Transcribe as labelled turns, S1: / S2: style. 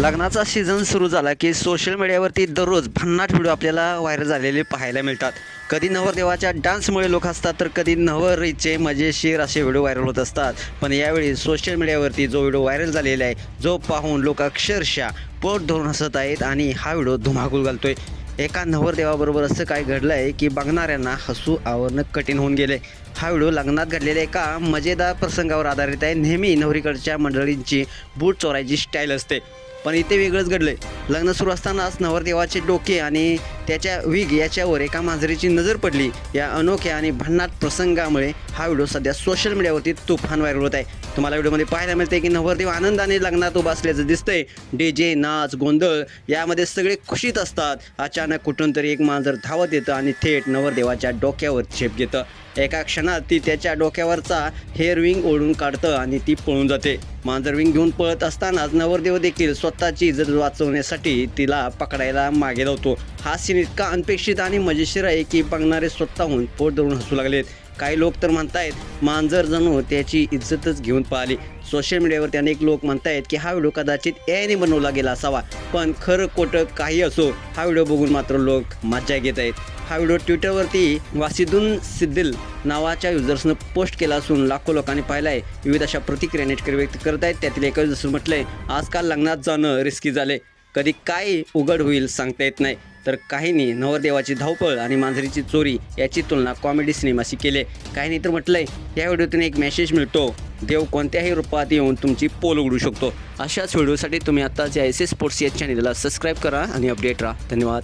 S1: लग्नाचा सीझन सुरू झाला की सोशल मीडियावरती दररोज भन्नाट व्हिडिओ आपल्याला व्हायरल झालेले पाहायला मिळतात. कधी नवरदेवाच्या डान्समुळे लोक असतात तर कधी नवरीचे मजेशीर असे व्हिडिओ व्हायरल होत असतात. पण यावेळी सोशल मीडियावरती जो व्हिडिओ व्हायरल झालेला आहे जो पाहून लोक अक्षरशः पोट धरून हसत आहेत आणि हा व्हिडिओ धुमाकूळ घालतोय. एका नवरदेवाबरोबर असं काय घडलं आहे की बघणाऱ्यांना हसू आवरणं कठीण होऊन गेले. हा व्हिडिओ लग्नात घडलेल्या एका मजेदार प्रसंगावर आधारित आहे. नेहमी नवरीकडच्या मंडळींची बूट चोरायची स्टाईल असते. पण इथे वेगळंच घडलंय. लग्न सुरू असतानाच नवरदेवाचे डोके आणि त्याच्या विग याच्यावर एका मांजरीची नजर पडली. या अनोख्या आणि भन्नाट प्रसंगामुळे हा व्हिडिओ सध्या सोशल मीडियावरती तुफान व्हायरल होत आहे. तुम्हाला व्हिडिओमध्ये पाहायला मिळते की नवरदेव आनंदाने लग्नात उभा असल्याचं दिसतंय. डी जे नाच गोंधळ यामध्ये सगळे खुशीत असतात. अचानक कुठून तरी एक मांजर धावत येतं आणि थेट नवरदेवाच्या डोक्यावर झेप घेतं. एका क्षणात ती त्याच्या डोक्यावरचा हेअर विंग ओढून काढतं आणि ती पळून जाते. मांजर विंग घेऊन पळत असतानाच नवरदेव देखील स्वतःची इज्जत वाचवण्यासाठी तिला पकडायला मागे लावतो. हा सीन इतका अनपेक्षित आणि मजेशीर आहे की बघणारे स्वतःहून पोट धरून हसू लागलेत. काही लोक तर म्हणतायत मांजर जणू त्याची इज्जतच घेऊन पाहिली. सोशल मीडियावरती अनेक लोक म्हणतायत की हा व्हिडिओ कदाचित एआयने बनवला गेला असावा पण खरं खोटं काही असो हा व्हिडिओ बघून मात्र लोक मज्जा घेत आहेत. हा व्हिडिओ ट्विटरवरती वासिदून सिद्दिल नावाच्या युजर्सनं पोस्ट केला असून लाखो लोकांनी पाहिला आहे विविध अशा प्रतिक्रिया नेटकरी व्यक्त करत आहेत त्यातील एका युजर्सनं म्हटलंय आजकाल लग्नात जाणं रिस्की झाले कधी काय उघड होईल सांगता येत नाही. तर काहींनी नवरदेवाची धावपळ आणि मांजरीची चोरी याची तुलना कॉमेडी सिनेमाशी केली. काहींनी तर म्हटलंय या व्हिडिओतून एक मेसेज मिळतो. देव कोणत्याही रूपात येऊन तुमची पोल उघडू शकतो. अशाच व्हिडिओसाठी तुम्ही आत्ताच या एस एस स्पोर्ट्स या चॅनलला सबस्क्राईब करा आणि अपडेट राहा. धन्यवाद.